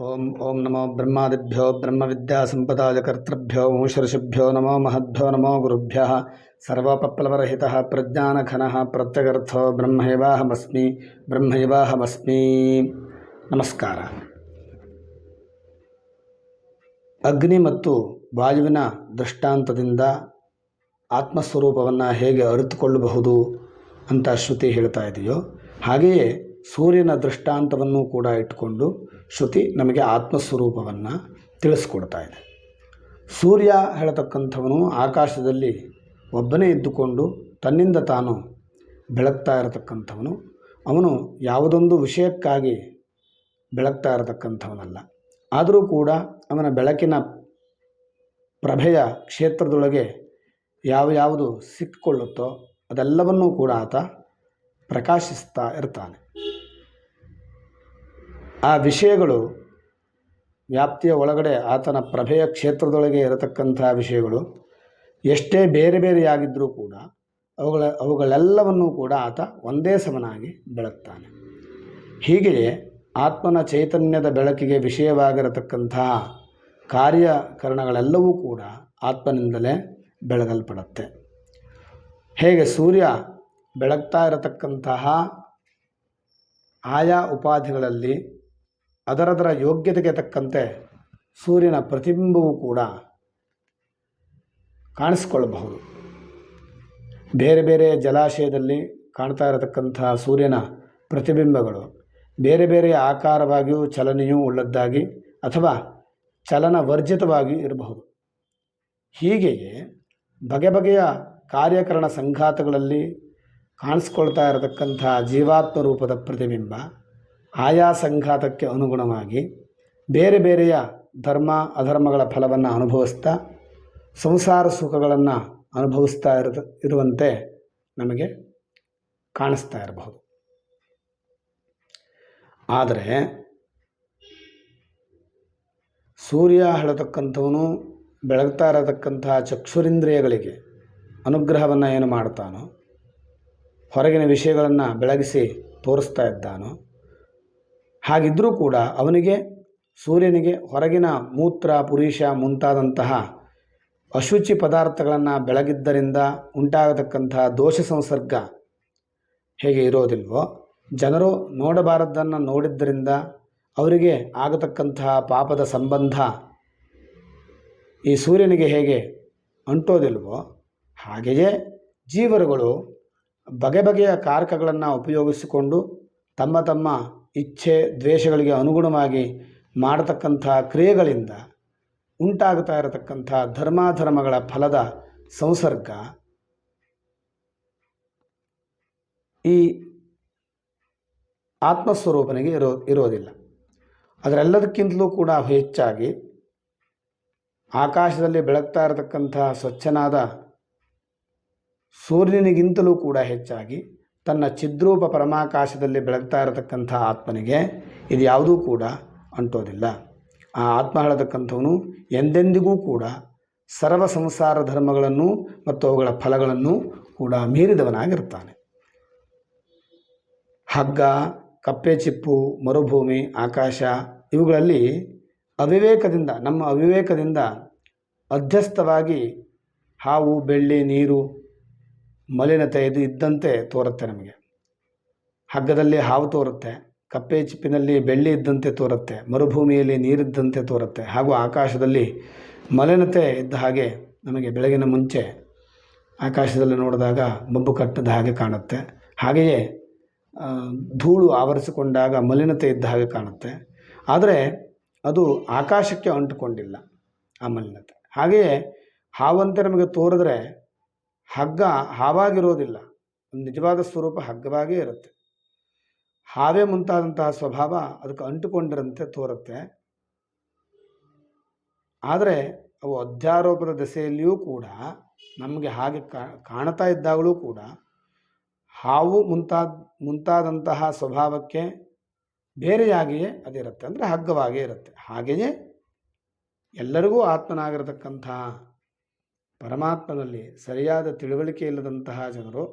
ಓಂ ಓಂ ನಮೋ ಬ್ರಹ್ಮಾದಿಭ್ಯೋ ಬ್ರಹ್ಮವಿದ್ಯಾಸಂಪದಾಯಕರ್ತೃಭ್ಯೋ ವಂಶಋಷಿಭ್ಯೋ ನಮೋ ಮಹದ್ಭ್ಯೋ ನಮೋ ಗುರುಭ್ಯ ಸರ್ವಪಪ್ಲವರಹಿತಃ ಪ್ರಜ್ಞಾನಘನ ಪ್ರತ್ಯಗರ್ಥೋ ಬ್ರಹ್ಮೈವಾಹಮಸ್ಮಿ ಬ್ರಹ್ಮೈವಾಹಮಸ್ಮಿ. ನಮಸ್ಕಾರ. ಅಗ್ನಿ ಮತ್ತು ವಾಯುವಿನ ದೃಷ್ಟಾಂತದಿಂದ ಆತ್ಮಸ್ವರೂಪವನ್ನು ಹೇಗೆ ಅರಿತುಕೊಳ್ಳಬಹುದು ಅಂತ ಶ್ರುತಿ ಹೇಳ್ತಾ ಇದೆಯೋ, ಹಾಗೆಯೇ ಸೂರ್ಯನ ದೃಷ್ಟಾಂತವನ್ನು ಕೂಡ ಇಟ್ಕೊಂಡು ಶ್ರುತಿ ನಮಗೆ ಆತ್ಮಸ್ವರೂಪವನ್ನು ತಿಳಿಸ್ಕೊಡ್ತಾ ಇದೆ. ಸೂರ್ಯ ಹೇಳತಕ್ಕಂಥವನು ಆಕಾಶದಲ್ಲಿ ಒಬ್ಬನೇ ಇದ್ದುಕೊಂಡು ತನ್ನಿಂದ ತಾನು ಬೆಳಗ್ತಾ ಇರತಕ್ಕಂಥವನು. ಅವನು ಯಾವುದೊಂದು ವಿಷಯಕ್ಕಾಗಿ ಬೆಳಗ್ತಾ ಇರತಕ್ಕಂಥವನಲ್ಲ. ಆದರೂ ಕೂಡ ಅವನ ಬೆಳಕಿನ ಪ್ರಭೆಯ ಕ್ಷೇತ್ರದೊಳಗೆ ಯಾವ ಯಾವುದು ಸಿಕ್ಕಿಕೊಳ್ಳುತ್ತೋ ಅದೆಲ್ಲವನ್ನೂ ಕೂಡ ಆತ ಪ್ರಕಾಶಿಸ್ತಾ ಇರ್ತಾನೆ. ಆ ವಿಷಯಗಳು ವ್ಯಾಪ್ತಿಯ ಒಳಗಡೆ ಆತನ ಪ್ರಭೆಯ ಕ್ಷೇತ್ರದೊಳಗೆ ಇರತಕ್ಕಂಥ ವಿಷಯಗಳು, ಎಷ್ಟೇ ಬೇರೆ ಬೇರೆಯಾಗಿದ್ದರೂ ಕೂಡ ಅವುಗಳ, ಅವುಗಳೆಲ್ಲವನ್ನೂ ಕೂಡ ಆತ ಒಂದೇ ಸಮನಾಗಿ ಬೆಳಗ್ತಾನೆ. ಹೀಗೆಯೇ ಆತ್ಮನ ಚೈತನ್ಯದ ಬೆಳಕಿಗೆ ವಿಷಯವಾಗಿರತಕ್ಕಂತಹ ಕಾರ್ಯಕರಣಗಳೆಲ್ಲವೂ ಕೂಡ ಆತ್ಮನಿಂದಲೇ ಬೆಳಗಲ್ಪಡುತ್ತೆ. ಹೇಗೆ ಸೂರ್ಯ ಬೆಳಗ್ತಾ ಇರತಕ್ಕಂತಹ ಆಯಾ ಉಪಾಧಿಗಳಲ್ಲಿ ಅದರದರ ಯೋಗ್ಯತೆಗೆ ತಕ್ಕಂತೆ ಸೂರ್ಯನ ಪ್ರತಿಬಿಂಬವೂ ಕೂಡ ಕಾಣಿಸ್ಕೊಳ್ಬಹುದು ಬೇರೆ ಬೇರೆ ಜಲಾಶಯದಲ್ಲಿ ಕಾಣ್ತಾ ಇರತಕ್ಕಂತಹ ಸೂರ್ಯನ ಪ್ರತಿಬಿಂಬಗಳು ಬೇರೆ ಬೇರೆ ಆಕಾರವಾಗಿಯೂ ಚಲನೆಯೂ ಉಳ್ಳದ್ದಾಗಿ ಅಥವಾ ಚಲನ ವರ್ಜಿತವಾಗಿ ಇರಬಹುದು. ಹೀಗೆಯೇ ಬಗೆ ಬಗೆಯ ಕಾರ್ಯಕರಣ ಸಂಘಾತಗಳಲ್ಲಿ ಕಾಣಿಸ್ಕೊಳ್ತಾ ಇರತಕ್ಕಂಥ ಜೀವಾತ್ಮ ರೂಪದ ಪ್ರತಿಬಿಂಬ ಆಯಾ ಸಂಘಾತಕ್ಕೆ ಅನುಗುಣವಾಗಿ ಬೇರೆ ಬೇರೆಯ ಧರ್ಮ, ಅಧರ್ಮಗಳ ಫಲವನ್ನು ಅನುಭವಿಸ್ತಾ, ಸಂಸಾರ ಸುಖಗಳನ್ನು ಅನುಭವಿಸ್ತಾ ಇರ, ಇರುವಂತೆ ನಮಗೆ ಕಾಣಿಸ್ತಾ ಇರಬಹುದು. ಆದರೆ ಸೂರ್ಯ ಹೇಳತಕ್ಕಂಥವನು ಬೆಳಗ್ತಾ ಇರತಕ್ಕಂತಹ ಚಕ್ಷುರಿಂದ್ರಿಯಗಳಿಗೆ ಅನುಗ್ರಹವನ್ನು ಏನು ಮಾಡ್ತಾನೋ, ಹೊರಗಿನ ವಿಷಯಗಳನ್ನು ಬೆಳಗಿಸಿ ತೋರಿಸ್ತಾ ಇದ್ದಾನೋ ಹಾಗಿದ್ದರೂ ಕೂಡ ಅವನಿಗೆ ಸೂರ್ಯನಿಗೆ ಹೊರಗಿನ ಮೂತ್ರ, ಪುರುಷ ಮುಂತಾದಂತಹ ಅಶುಚಿ ಪದಾರ್ಥಗಳನ್ನು ಬೆಳಗಿದ್ದರಿಂದ ಉಂಟಾಗತಕ್ಕಂತಹ ದೋಷ ಸಂಸರ್ಗ ಹೇಗೆ ಇರೋದಿಲ್ವೋ, ಜನರು ನೋಡಬಾರದ್ದನ್ನು ನೋಡಿದ್ದರಿಂದ ಅವರಿಗೆ ಆಗತಕ್ಕಂತಹ ಪಾಪದ ಸಂಬಂಧ ಈ ಸೂರ್ಯನಿಗೆ ಹೇಗೆ ಅಂಟೋದಿಲ್ವೋ, ಹಾಗೆಯೇ ಜೀವರುಗಳು ಬಗೆ ಬಗೆಯ ಕಾರಕಗಳನ್ನು ಉಪಯೋಗಿಸಿಕೊಂಡು ತಮ್ಮ ತಮ್ಮ ಇಚ್ಛೆ ದ್ವೇಷಗಳಿಗೆ ಅನುಗುಣವಾಗಿ ಮಾಡತಕ್ಕಂಥ ಕ್ರಿಯೆಗಳಿಂದ ಉಂಟಾಗ್ತಾ ಇರತಕ್ಕಂಥ ಧರ್ಮಾಧರ್ಮಗಳ ಫಲದ ಸಂಸರ್ಗ. ಈ ಆತ್ಮಸ್ವರೂಪನಿಗೆ ಇರೋ, ಇರೋದಿಲ್ಲ. ಅದರೆಲ್ಲದಕ್ಕಿಂತಲೂ ಕೂಡ ಹೆಚ್ಚಾಗಿ ಆಕಾಶದಲ್ಲಿ ಬೆಳಗ್ತಾ ಇರತಕ್ಕಂಥ ಸ್ವಚ್ಛನಾದ ಸೂರ್ಯನಿಗಿಂತಲೂ ಕೂಡ ಹೆಚ್ಚಾಗಿ ತನ್ನ ಚಿದ್ರೂಪ ಪರಮಾಕಾಶದಲ್ಲಿ ಬೆಳಗ್ತಾ ಇರತಕ್ಕಂಥ ಆತ್ಮನಿಗೆ ಇದು ಯಾವುದೂ ಕೂಡ ಅಂಟೋದಿಲ್ಲ. ಆ ಆತ್ಮ ಹೇಳತಕ್ಕಂಥವನು ಎಂದೆಂದಿಗೂ ಕೂಡ ಸರ್ವ ಸಂಸಾರ ಧರ್ಮಗಳನ್ನು ಮತ್ತು ಅವುಗಳ ಫಲಗಳನ್ನು ಕೂಡ ಮೀರಿದವನಾಗಿರ್ತಾನೆ ಹಗ್ಗ, ಕಪ್ಪೆ ಚಿಪ್ಪು, ಮರುಭೂಮಿ, ಆಕಾಶ ಇವುಗಳಲ್ಲಿ ಅವಿವೇಕದಿಂದ ನಮ್ಮ ಅವಿವೇಕದಿಂದ ಅಧ್ಯಸ್ಥವಾಗಿ ಹಾವು, ಬೆಳ್ಳಿ, ನೀರು ಮಲಿನತೆ ಇದು ಇದ್ದಂತೆ ತೋರುತ್ತೆ ನಮಗೆ. ಹಗ್ಗದಲ್ಲಿ ಹಾವು ತೋರುತ್ತೆ, ಕಪ್ಪೆ ಚಿಪ್ಪಿನಲ್ಲಿ ಬೆಳ್ಳಿ ಇದ್ದಂತೆ ತೋರುತ್ತೆ, ಮರುಭೂಮಿಯಲ್ಲಿ ನೀರಿದ್ದಂತೆ ತೋರುತ್ತೆ, ಹಾಗೂ ಆಕಾಶದಲ್ಲಿ ಮಲಿನತೆ ಇದ್ದ ಹಾಗೆ ನಮಗೆ ಬೆಳಗಿನ ಮುಂಚೆ ಆಕಾಶದಲ್ಲಿ ನೋಡಿದಾಗ ಮಬ್ಬು ಕಟ್ಟದ ಹಾಗೆ ಕಾಣುತ್ತೆ. ಹಾಗೆಯೇ ಧೂಳು ಆವರಿಸಿಕೊಂಡಾಗ ಮಲಿನತೆ ಇದ್ದ ಹಾಗೆ ಕಾಣುತ್ತೆ. ಆದರೆ ಅದು ಆಕಾಶಕ್ಕೆ ಅಂಟುಕೊಂಡಿಲ್ಲ ಆ ಮಲಿನತೆ. ಹಾಗೆಯೇ ಹಾವಂತೆ ನಮಗೆ ತೋರಿದ್ರೆ ಹಗ್ಗ ಹಾವಾಗಿರೋದಿಲ್ಲ ನಿಜವಾದ ಸ್ವರೂಪ ಹಗ್ಗವಾಗೇ ಇರುತ್ತೆ. ಹಾವೇ ಮುಂತಾದಂತಹ ಸ್ವಭಾವ ಅದಕ್ಕೆ ಅಂಟುಕೊಂಡಿರಂತೆ ತೋರುತ್ತೆ. ಆದರೆ ಅವು ಅಧ್ಯಾರೋಪದ ದೆಸೆಯಲ್ಲಿಯೂ ಕೂಡ ನಮಗೆ ಹಾಗೆ ಕಾಣ್ತಾ ಇದ್ದಾಗಲೂ ಕೂಡ ಹಾವು ಮುಂತಾದ, ಮುಂತಾದಂತಹ ಸ್ವಭಾವಕ್ಕೆ ಬೇರೆಯಾಗಿಯೇ ಅದಿರುತ್ತೆ. ಅಂದರೆ ಹಗ್ಗವಾಗೇ ಇರುತ್ತೆ. ಹಾಗೆಯೇ ಎಲ್ಲರಿಗೂ ಆತ್ಮನಾಗಿರತಕ್ಕಂತಹ ಪರಮಾತ್ಮನಲ್ಲಿ ಸರಿಯಾದ ತಿಳುವಳಿಕೆ ಇಲ್ಲದಂತಹ ಜನರು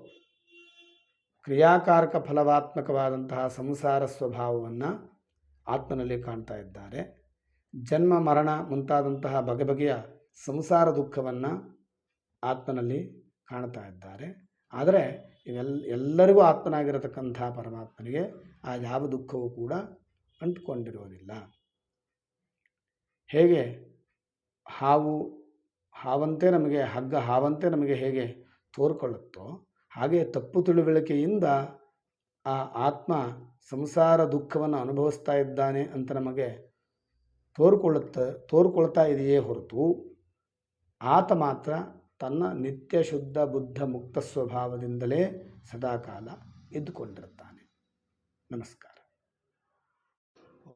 ಕ್ರಿಯಾಕಾರಕ ಫಲವಾತ್ಮಕವಾದಂತಹ ಸಂಸಾರ ಸ್ವಭಾವವನ್ನು ಆತ್ಮನಲ್ಲಿ ಕಾಣ್ತಾ ಇದ್ದಾರೆ. ಜನ್ಮ, ಮರಣ ಮುಂತಾದಂತಹ ಬಗೆ ಬಗೆಯ ಸಂಸಾರ ದುಃಖವನ್ನು ಆತ್ಮನಲ್ಲಿ ಕಾಣ್ತಾ ಇದ್ದಾರೆ. ಆದರೆ ಇವೆಲ್ಲ ಎಲ್ಲರಿಗೂ ಆತ್ಮನಾಗಿರತಕ್ಕಂಥ ಪರಮಾತ್ಮನಿಗೆ ಆ ಯಾವ ದುಃಖವೂ ಕೂಡ ಅಂಟುಕೊಂಡಿರುವುದಿಲ್ಲ. ಹೇಗೆ ಹಾವು ಹಾವಂತೆ ನಮಗೆ, ಹಗ್ಗ ಹಾವಂತೆ ನಮಗೆ ಹೇಗೆ ತೋರ್ಕೊಳ್ಳುತ್ತೋ ಹಾಗೆ ತಪ್ಪು ತಿಳುವಳಿಕೆಯಿಂದ ಆ ಆತ್ಮ ಸಂಸಾರ ದುಃಖವನ್ನು ಅನುಭವಿಸ್ತಾ ಇದ್ದಾನೆ ಅಂತ ನಮಗೆ ತೋರ್ಕೊಳ್ಳುತ್ತ, ತೋರ್ಕೊಳ್ತಾ ಇದೆಯೇ ಹೊರತು ಆತ ಮಾತ್ರ ತನ್ನ ನಿತ್ಯ ಶುದ್ಧ ಬುದ್ಧ ಮುಕ್ತ ಸ್ವಭಾವದಿಂದಲೇ ಸದಾಕಾಲ ಇದ್ದುಕೊಂಡಿರುತ್ತಾನೆ. ನಮಸ್ಕಾರ.